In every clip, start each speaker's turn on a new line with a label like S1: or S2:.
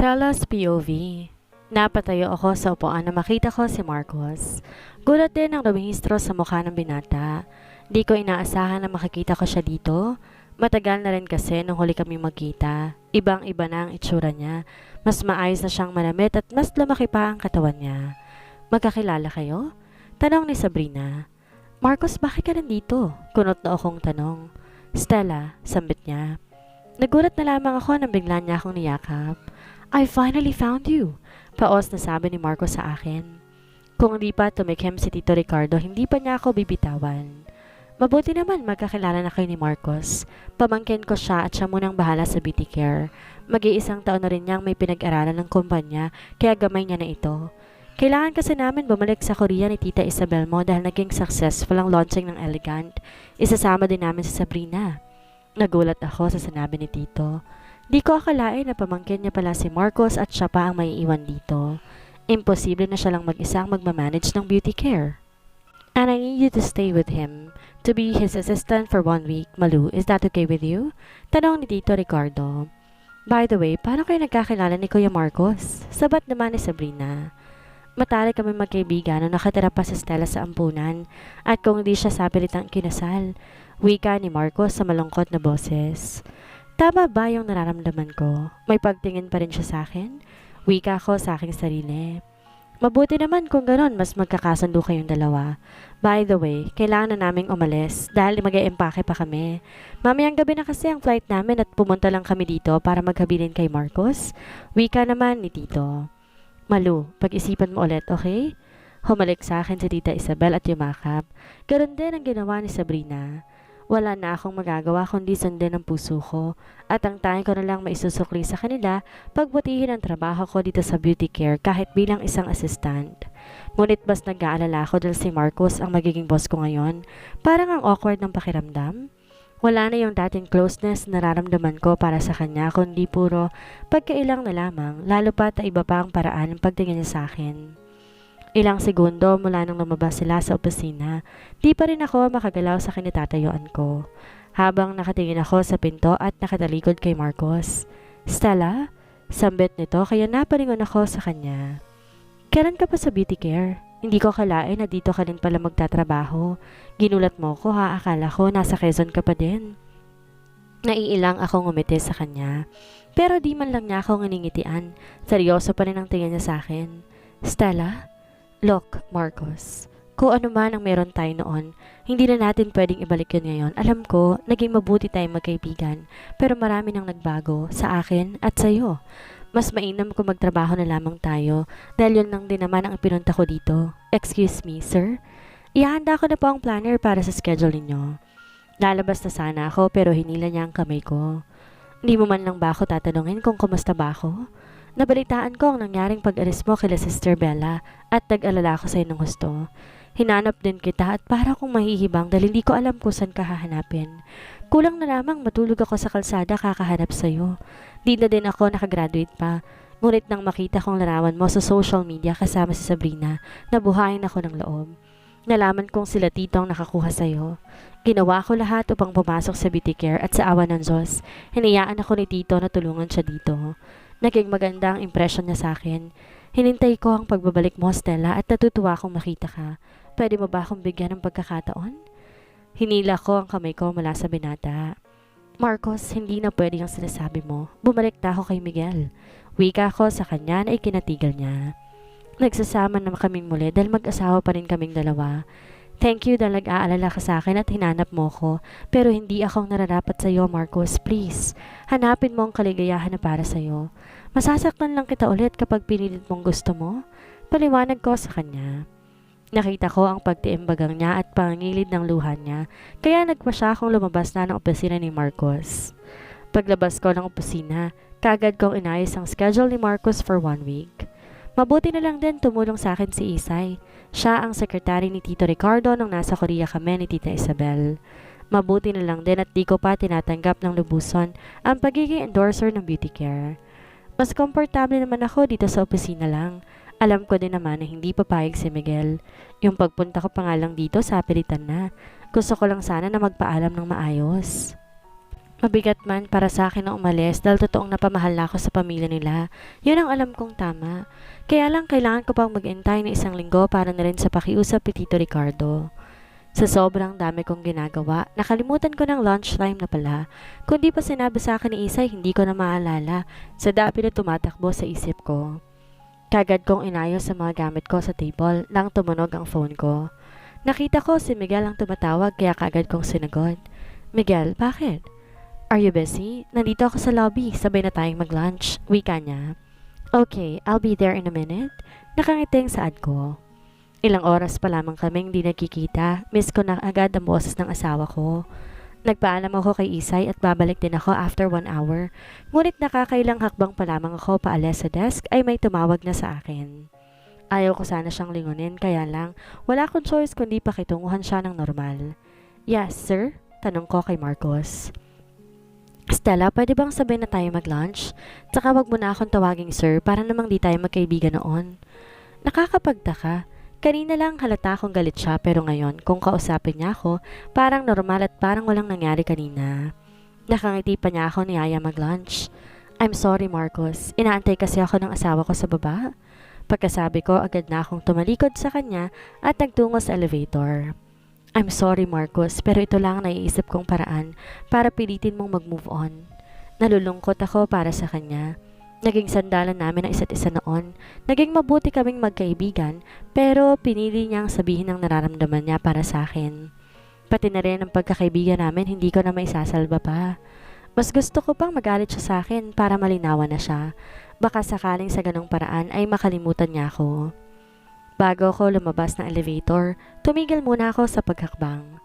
S1: Stella's POV Napatayo ako sa upuan na makita ko si Marcos. Gulat din ang lumihistro sa mukha ng binata. Di ko inaasahan na makikita ko siya dito. Matagal na rin kasi nung huli kami magkita. Ibang iba na ang itsura niya. Mas maayos na siyang malamit at mas lumaki pa ang katawan niya. Magkakilala kayo? Tanong ni Sabrina. Marcos, bakit ka nandito? Kunot na akong tanong. Stella, sambit niya. Nagulat na lamang ako nang bigla niya akong niyakap. I finally found you. Paos na sabi ni Marcos sa akin. Kung hindi pa tumikim si Tito Ricardo, hindi pa niya ako bibitawan. Mabuti naman magkakilala na kayo ni Marcos. Pamangkin ko siya at siya munang bahala sa beauty care. Mag-iisang taon na rin niyang may pinag-aralan ng kumpanya, kaya gamay niya na ito. Kailangan kasi namin bumalik sa Korea ni Tita Isabel mo dahil naging successful ang launching ng Elegant. Isasama din namin si Sabrina. Nagulat ako sa sinabi ni Tito. Di ko akalain na pamangkin niya pala si Marcos at siya pa ang may iwan dito. Imposible na siya lang mag-isa ang magmamanage ng beauty care. And I need you to stay with him, to be his assistant for one week. Malu, is that okay with you? Tanong ni Tito Ricardo. By the way, paano kayo nagkakilala ni Kuya Marcos? Sabat naman ni Sabrina. Matali kami magkaibigan nung nakatira pa sa Stella sa ampunan at kung hindi siya sapilitang kinasal. Wika ni Marcos sa malungkot na boses. Tama ba yung nararamdaman ko? May pagtingin pa rin siya sa akin? Wika ko sa aking sarili. Mabuti naman kung ganon, mas magkakasundo kayong dalawa. By the way, kailangan na naming umalis dahil mag empake pa kami. Mamayang gabi na kasi ang flight namin at pumunta lang kami dito para maghabilin kay Marcos. Wika naman ni Tito. Malu, pag-isipan mo ulit, okay? Humalik sa akin si Tita Isabel at yumakap. Ganon din ang ginawa ni Sabrina. Wala na akong magagawa kundi sundin ang puso ko at ang tanging ko na lang maisusukli sa kanila pagbutihin ang trabaho ko dito sa beauty care kahit bilang isang assistant. Ngunit mas nag-aalala ako dahil si Marcos ang magiging boss ko ngayon. Parang ang awkward ng pakiramdam. Wala na yung dating closeness na nararamdaman ko para sa kanya kundi puro pagkailang na lamang lalo pa at iba pa ang paraan ng pagtingin niya sa akin. Ilang segundo mula nang lumabas sila sa opisina, di pa rin ako makagalaw sa kinitatayuan ko. Habang nakatingin ako sa pinto at nakatalikod kay Marcos. Stella? Sambit nito kaya napalingon ako sa kanya. Kailan ka pa sa beauty care? Hindi ko kalain na dito ka din pala magtatrabaho. Ginulat mo ko ha, akala ko nasa Quezon ka pa din. Naiilang akong ngumiti sa kanya. Pero di man lang niya ako nginingitian. Seryoso pa rin ang tingin niya sa akin. Stella? Look, Marcos, kung ano man ang meron tayo noon, hindi na natin pwedeng ibalik yun ngayon. Alam ko, naging mabuti tayong magkaibigan, pero marami nang nagbago sa akin at sa'yo. Mas mainam kung magtrabaho na lamang tayo dahil yun lang din naman ang pinunta ko dito. Excuse me, sir? Ihanda ko na po ang planner para sa schedule ninyo. Lalabas na sana ako pero hinila niya ang kamay ko. Hindi mo man lang ba ako tatanungin kung kumusta ba ako? Nabalitaan ko ang nangyaring pag-alis mo kila Sister Bella at nag-alala ko sa'yo ng gusto. Hinanap din kita at para kong mahihibang dahil hindi ko alam kung saan ka hahanapin. Kulang na lamang matulog ako sa kalsada kakahanap sa'yo. Di na din ako nakagraduate pa. Ngunit nang makita kong larawan mo sa social media kasama si Sabrina, nabuhayin ako ng loob. Nalaman kong sila tito ang nakakuha sa'yo. Ginawa ko lahat upang pumasok sa beauty care at sa awa ng Diyos, hinayaan ako ni tito na tulungan siya dito. Naging maganda ang impression niya sa akin. Hinintay ko ang pagbabalik mo, Stella, at natutuwa akong makita ka. Pwede mo ba akong bigyan ng pagkakataon? Hinila ko ang kamay ko mula sa binata. Marcos, hindi na pwede ang sinasabi mo. Bumalik na ako kay Miguel. Wika ko sa kanya na ikinatigal niya. Nagsasama na kaming muli dahil mag-asawa pa rin kaming dalawa. Thank you dahil nag-aalala ka sa akin at hinanap mo ko. Pero hindi akong nararapat sa iyo, Marcos. Please, hanapin mo ang kaligayahan na para sa iyo. Masasaktan lang kita ulit kapag pinilit mong gusto mo. Paliwanag ko sa kanya. Nakita ko ang pagtiimbagang niya at pangilid ng luha niya, kaya nagpa siya akong lumabas na ng opisina ni Marcos. Paglabas ko ng opisina, kagad kong inayos ang schedule ni Marcos for one week. Mabuti na lang din tumulong sa akin si Isay. Siya ang sekretary ni Tito Ricardo nung nasa Korea kami ni Tita Isabel. Mabuti na lang din at di ko pa tinatanggap ng lubuson ang pagiging endorser ng beauty care. Mas komportable naman ako dito sa opisina lang. Alam ko din naman na hindi papayag si Miguel. Yung pagpunta ko pa nga lang dito sa pilitan na. Gusto ko lang sana na magpaalam ng maayos. Mabigat man para sa akin na umalis dahil totoong napamahal na ako sa pamilya nila. Yun ang alam kong tama. Kaya lang kailangan ko pang mag-intay ng isang linggo para na rin sa pakiusap ni Tito Ricardo. Sa sobrang dami kong ginagawa, nakalimutan ko ng lunchtime na pala. Kung di pa sinabi sa akin ni Isay, hindi ko na maalala sa dami na tumatakbo sa isip ko. Kagad kong inayos sa mga gamit ko sa table nang tumunog ang phone ko. Nakita ko si Miguel ang tumatawag kaya kagad kong sinagot. Miguel, bakit? Are you busy? Nandito ako sa lobby, sabay na tayong mag-lunch. Wika niya. Okay, I'll be there in a minute. Nakangiti ang saad ko. Ilang oras pa lamang kaming di nagkikita, miss ko na agad ang boses ng asawa ko. Nagpaalam ako kay Isay at babalik din ako after one hour. Ngunit nakakailang hakbang pa lamang ako paalis sa desk ay may tumawag na sa akin. Ayaw ko sana siyang lingunin kaya lang wala akong choice kundi pakitunguhan siya ng normal. Yes, sir? Tanong ko kay Marcos. Stella, pwede bang sabay na tayo mag-lunch? Tsaka wag mo na akong tawaging sir para namang di tayo magkaibigan noon. Nakakapagtaka. Kanina lang halata akong galit siya pero ngayon kung kausapin niya ako, parang normal at parang walang nangyari kanina. Nakangiti pa niya ako ni Aya mag-lunch. I'm sorry Marcos, inaantay kasi ako ng asawa ko sa baba. Pagkasabi ko, agad na akong tumalikod sa kanya at nagtungo sa elevator. I'm sorry Marcos, pero ito lang ang naiisip kong paraan para pilitin mong mag-move on. Nalulungkot ako para sa kanya. Naging sandalan namin ang isa't isa noon. Naging mabuti kaming magkaibigan, pero pinili niyang sabihin ang nararamdaman niya para sa akin. Pati na rin ang pagkakaibigan namin, hindi ko na maisasalba pa. Mas gusto ko pang magalit siya sa akin para malinawan na siya. Baka sakaling sa ganong paraan ay makalimutan niya ako. Bago ako lumabas ng elevator, tumigil muna ako sa paghakbang.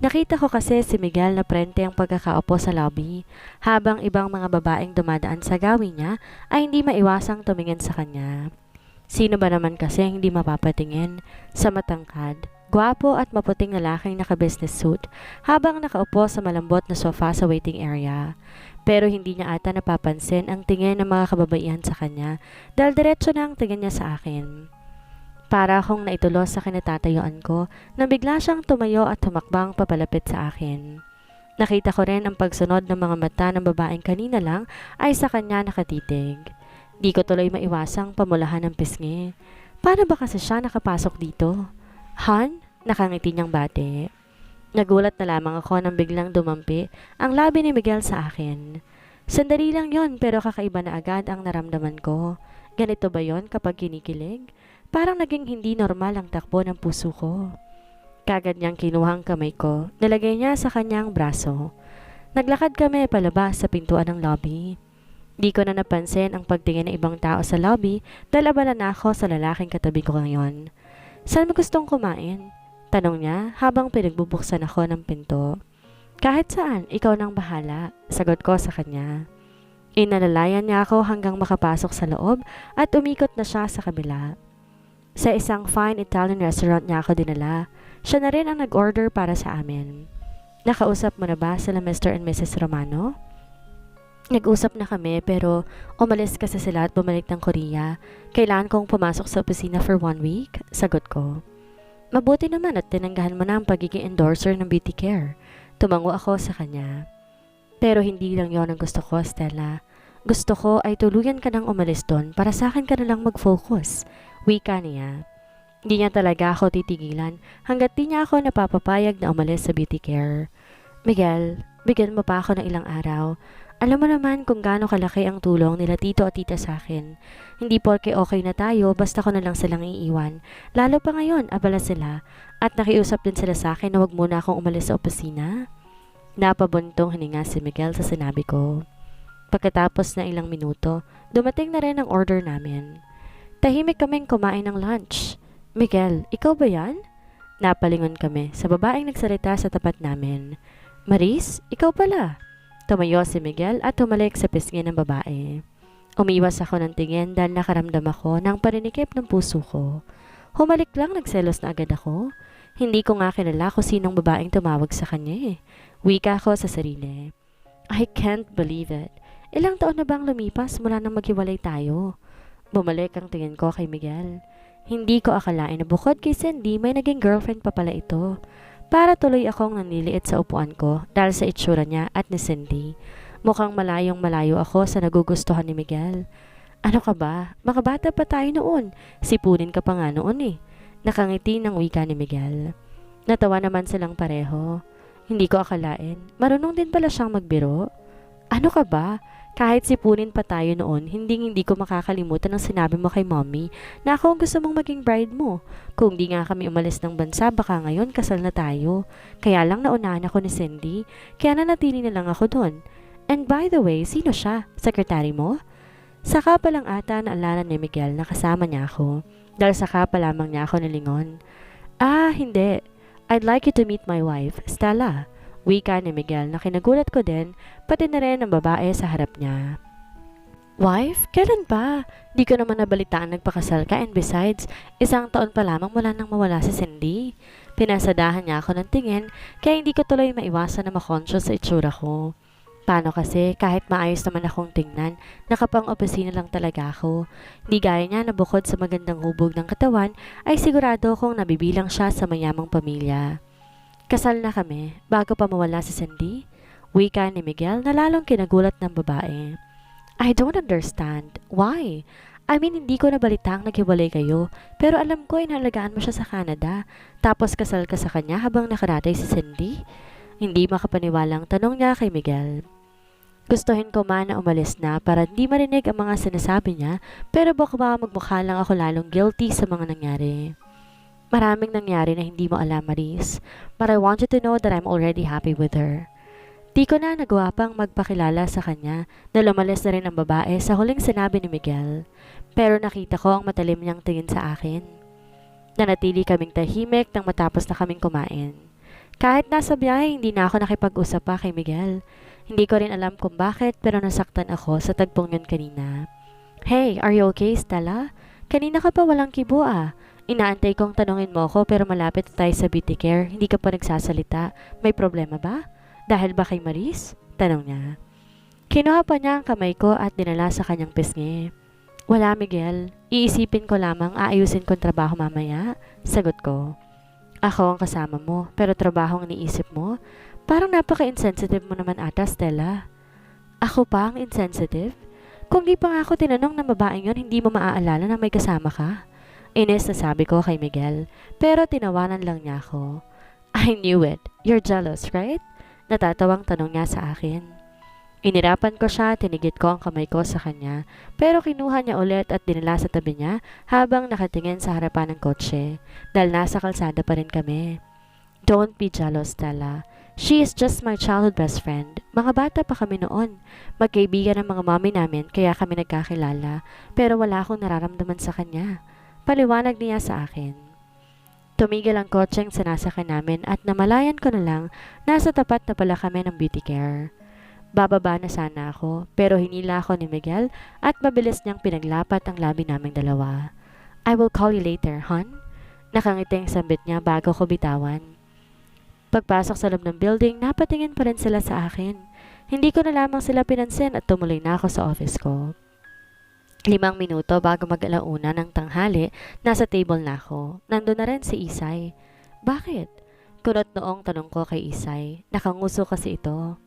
S1: Nakita ko kasi si Miguel na prente ang pagkakaupo sa lobby, habang ibang mga babaeng dumadaan sa gawin niya ay hindi maiwasang tumingin sa kanya. Sino ba naman kasi hindi mapapatingin sa matangkad, gwapo at maputing lalaking naka-business suit habang nakaupo sa malambot na sofa sa waiting area. Pero hindi niya ata napapansin ang tingin ng mga kababaihan sa kanya dahil diretso na ang tingin niya sa akin. Para akong naitulos sa kinatatayuan ko na bigla siyang tumayo at humakbang papalapit sa akin. Nakita ko rin ang pagsunod ng mga mata ng babaeng kanina lang ay sa kanya nakatitig. Di ko tuloy maiwasang pamulahan ng pisngi. Paano ba kasi siya nakapasok dito? Han? Nakangiti niyang bate. Nagulat na lamang ako nang biglang dumampi ang labi ni Miguel sa akin. Sandali lang yon pero kakaiba na agad ang naramdaman ko. Ganito ba yon kapag kinikilig? Parang naging hindi normal ang takbo ng puso ko. Kagad niyang kinuha ang kamay ko, nalagay niya sa kanyang braso. Naglakad kami palabas sa pintuan ng lobby. Di ko na napansin ang pagtingin ng ibang tao sa lobby dahil abala na ako sa lalaking katabi ko ngayon. Saan mo gustong kumain? Tanong niya habang pinagbubuksan ako ng pinto. Kahit saan, ikaw nang bahala, sagot ko sa kanya. Inalalayan niya ako hanggang makapasok sa loob at umikot na siya sa kabila. Sa isang fine Italian restaurant niya ako dinala. Siya na rin ang nag-order para sa amin. Nakausap mo na ba sila Mr. and Mrs. Romano? Nag-usap na kami pero umalis kasi sila at bumalik ng Korea. Kailangan kong pumasok sa opisina for one week? Sagot ko. Mabuti naman at tinanggahan mo na ang pagiging endorser ng beauty care. Tumango ako sa kanya. Pero hindi lang yon ang gusto ko, Stella. Gusto ko ay tuluyan ka nang umalis doon para sa akin ka na lang mag-focus. Wika niya. Hindi niya talaga ako titigilan hanggat di niya ako napapapayag na umalis sa beauty care. Miguel, bigyan mo pa ako ng ilang araw. Alam mo naman kung gaano kalaki ang tulong nila tito at tita sa akin. Hindi porke okay na tayo, basta ko na lang silang iiwan. Lalo pa ngayon, abala sila. At nakiusap din sila sa akin na wag muna akong umalis sa opisina. Napabuntong hininga si Miguel sa sinabi ko. Pagkatapos ng ilang minuto, dumating na rin ang order namin. Tahimik kaming kumain ng lunch. Miguel, ikaw ba yan? Napalingon kami sa babaeng nagsalita sa tapat namin. Maris, ikaw pala. Tumayo si Miguel at tumalik sa pisngi ng babae. Umiwas ako ng tingin dahil nakaramdam ako ng parinikip ng puso ko. Humalik lang nagselos na agad ako. Hindi ko nga kilala kung sinong babaeng tumawag sa kanya eh. Wika ako sa sarili. I can't believe it. Ilang taon na bang lumipas mula nang maghiwalay tayo? Bumalik ang tingin ko kay Miguel. Hindi ko akalain na bukod kay Cindy may naging girlfriend pa pala ito. Para tuloy akong naniliit sa upuan ko dahil sa itsura niya at ni Cindy. Mukhang malayong malayo ako sa nagugustuhan ni Miguel. Ano ka ba? Mga bata pa tayo noon. Sipunin ka pa nga noon eh. Nakangiti ng wika ni Miguel. Natawa naman silang pareho. Hindi ko akalain. Marunong din pala siyang magbiro. Ano ka ba? Kahit sipunin pa tayo noon, hindi hindi ko makakalimutan ang sinabi mo kay mommy na ako ang gusto mong maging bride mo. Kung di nga kami umalis ng bansa, baka ngayon kasal na tayo. Kaya lang naunahan ako ni Cindy, kaya nanatili na lang ako doon. And by the way, sino siya? Sekretary mo? Saka pa lang ata naalala ni Miguel na kasama niya ako. Dahil saka pa lamang niya ako nilingon. Ah, hindi. I'd like you to meet my wife, Stella. Wika ni Miguel na kinagulat ko din, pati na rin ang babae sa harap niya. Wife? Kailan ba? Di ko naman nabalitaan nagpakasal ka and besides, isang taon pa lamang mula nang mawala si Cindy. Pinasadahan niya ako ng tingin, kaya hindi ko tuloy maiwasan na makonscious sa itsura ko. Paano kasi, kahit maayos naman akong tingnan, nakapang-opisina lang talaga ako. Di gaya niya na bukod sa magandang hubog ng katawan, ay sigurado kong nabibilang siya sa mayamang pamilya. Kasal na kami, bago pa mawala si Cindy. Wika ni Miguel na lalong kinagulat ng babae. I don't understand. Why? I mean, hindi ko nabalitang naghiwalay kayo, pero alam ko inalagaan mo siya sa Canada, tapos kasal ka sa kanya habang nakaratay si Cindy? Hindi makapaniwalang tanong niya kay Miguel. Gustuhin ko man na umalis na para hindi marinig ang mga sinasabi niya, pero baka magmukha lang ako lalong guilty sa mga nangyari. Maraming nangyari na hindi mo alam, Maris, but I want you to know that I'm already happy with her. Di ko na nagawa pang magpakilala sa kanya na lumalis na rin ang babae sa huling sinabi ni Miguel. Pero nakita ko ang matalim niyang tingin sa akin. Nanatili kaming tahimik nang matapos na kaming kumain. Kahit nasa biyahe, hindi na ako nakipag-usap pa kay Miguel. Hindi ko rin alam kung bakit pero nasaktan ako sa tagpong yun kanina. Hey, are you okay, Stella? Kanina ka pa walang kibo ah. Inaantay kong tanungin mo ko pero malapit na tayo sa beauty care. Hindi ka pa nagsasalita. May problema ba? Dahil ba kay Maris? Tanong niya. Kinuha pa niya ang kamay ko at dinala sa kanyang pisngi. Wala, Miguel. Iisipin ko lamang aayusin kong trabaho mamaya. Sagot ko. Ako ang kasama mo, pero trabaho ang iniisip mo? Parang napaka-insensitive mo naman ata, Stella. Ako pa ang insensitive? Kung di pa nga ako tinanong ng babaeng yon, hindi mo maaalala na may kasama ka? Ines na sabi ko kay Miguel, pero tinawanan lang niya ako. I knew it. You're jealous, right? Natatawang tanong niya sa akin. Inirapan ko siya, tinigit ko ang kamay ko sa kanya, pero kinuha niya ulit at dinala sa tabi niya habang nakatingin sa harapan ng kotse, dahil nasa kalsada pa rin kami. Don't be jealous, Stella. She is just my childhood best friend. Mga bata pa kami noon. Magkaibigan ng mga mami namin kaya kami nagkakilala, pero wala akong nararamdaman sa kanya. Paliwanag niya sa akin. Tumigil ang kotseng sinasakay namin at namalayan ko na lang nasa tapat na pala kami ng beauty care. Bababa na sana ako pero hinila ako ni Miguel at mabilis niyang pinaglapat ang labi naming dalawa. I will call you later, hon. Nakangiting sambit niya bago ko bitawan. Pagpasok sa loob ng building, napatingin pa rin sila sa akin. Hindi ko na lamang sila pinansin at tumuloy na ako sa office ko. Limang minuto bago mag-alauna ng tanghali, nasa table na ako. Nandun na rin si Isay. Bakit? Kunot noong tanong ko kay Isay. Nakanguso kasi ito.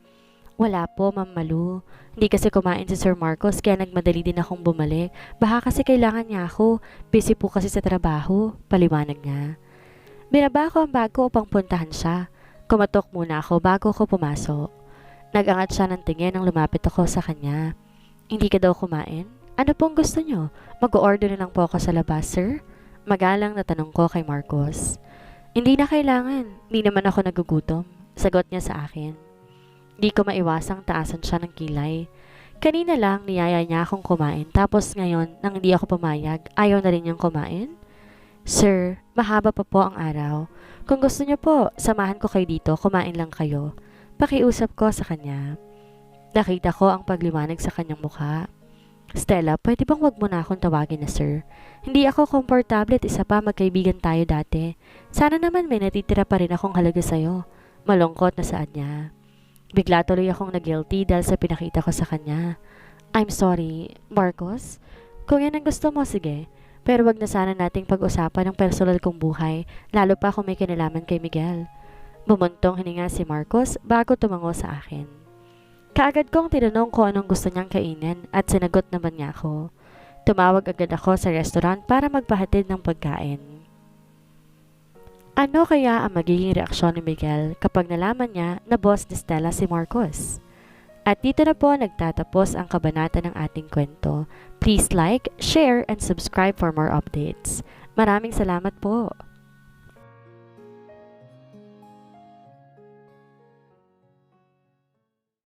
S1: Wala po, Ma'am Malu. Hindi kasi kumain si Sir Marcos kaya nagmadali din akong bumalik. Baka kasi kailangan niya ako. Busy po kasi sa trabaho. Paliwanag niya. Binaba ko ang bag ko upang puntahan siya. Kumatok muna ako bago ko pumasok. Nagangat siya ng tingin nang lumapit ako sa kanya. Hindi ka daw kumain? Ano pong gusto niyo? Mag-order na lang po ako sa labas, sir? Magalang na tanong ko kay Marcos. Hindi na kailangan. Hindi naman ako nagugutom. Sagot niya sa akin. Di ko maiwasang taasan siya ng kilay. Kanina lang niyaya niya akong kumain tapos ngayon nang hindi ako pumayag, ayaw na rin niyang kumain? Sir, mahaba pa po ang araw. Kung gusto niyo po, samahan ko kayo dito, kumain lang kayo. Pakiusap ko sa kanya. Nakita ko ang pagliwanag sa kanyang mukha. Stella, pwede bang wag mo na akong tawagin na sir? Hindi ako komportable at isa pa magkaibigan tayo dati. Sana naman may natitira pa rin akong halaga sa'yo. Malungkot na saan niya. Bigla tuloy akong nag-guilty dahil sa pinakita ko sa kanya. I'm sorry, Marcos. Kung yan ang gusto mo, sige. Pero wag na sana nating pag-usapan ng personal kong buhay, lalo pa kung may kinalaman kay Miguel. Bumuntong hininga si Marcos bago tumango sa akin. Kaagad kong tinanong kung anong gusto niyang kainin at sinagot naman niya ako. Tumawag agad ako sa restaurant para magpahatid ng pagkain. Ano kaya ang magiging reaksyon ni Miguel kapag nalaman niya na boss ni Stella si Marcos? At dito na po nagtatapos ang kabanata ng ating kwento. Please like, share, and subscribe for more updates. Maraming salamat po!